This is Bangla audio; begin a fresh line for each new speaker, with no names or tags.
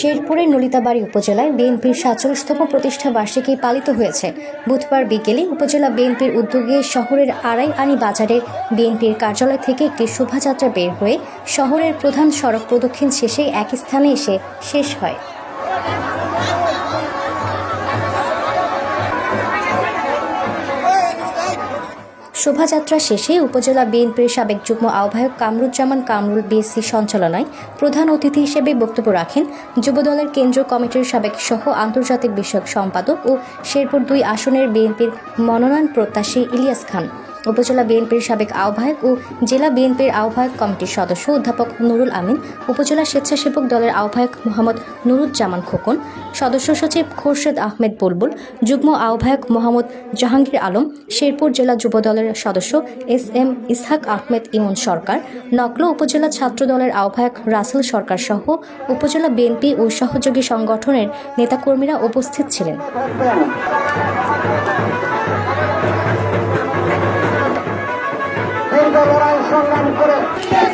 শেরপুরের নলিতাবাড়ি উপজেলায় বিএনপির সাতচল্লিশতম প্রতিষ্ঠা বার্ষিকী পালিত হয়েছে। বুধবার বিকেলে উপজেলা বিএনপির উদ্যোগে শহরের আড়াই আনি বাজারে বিএনপির কার্যালয় থেকে একটি শোভাযাত্রা বের হয়ে শহরের প্রধান সড়ক প্রদক্ষিণ শেষে এক স্থানে এসে শেষ হয়। শোভাযাত্রা শেষে উপজেলা বিএনপির সাবেক যুগ্ম আহ্বায়ক কামরুজ্জামান কামরুল বিএসসি সঞ্চালনায় প্রধান অতিথি হিসেবে বক্তব্য রাখেন যুবদলের কেন্দ্রীয় কমিটির সাবেক সহ আন্তর্জাতিক বিষয়ক সম্পাদক ও শেরপুর দুই আসনের বিএনপির মনোনয়ন প্রত্যাশী ইলিয়াস খান। উপজেলা বিএনপির সাবেক আহ্বায়ক ও জেলা বিএনপির আহ্বায়ক কমিটির সদস্য অধ্যাপক নুরুল আমিন, উপজেলা স্বেচ্ছাসেবক দলের আহ্বায়ক মোহাম্মদ নুরুজ্জামান খোকন, সদস্য সচিব খোরশেদ আহমেদ বুলবুল, যুগ্ম আহ্বায়ক মোহাম্মদ জাহাঙ্গীর আলম, শেরপুর জেলা যুব দলের সদস্য এস এম ইসহাক আহমেদ ইমন সরকার, নকলা উপজেলা ছাত্র দলের আহ্বায়ক রাসেল সরকার সহ উপজেলা বিএনপি ও সহযোগী সংগঠনের নেতাকর্মীরা উপস্থিত ছিলেন।
Yes!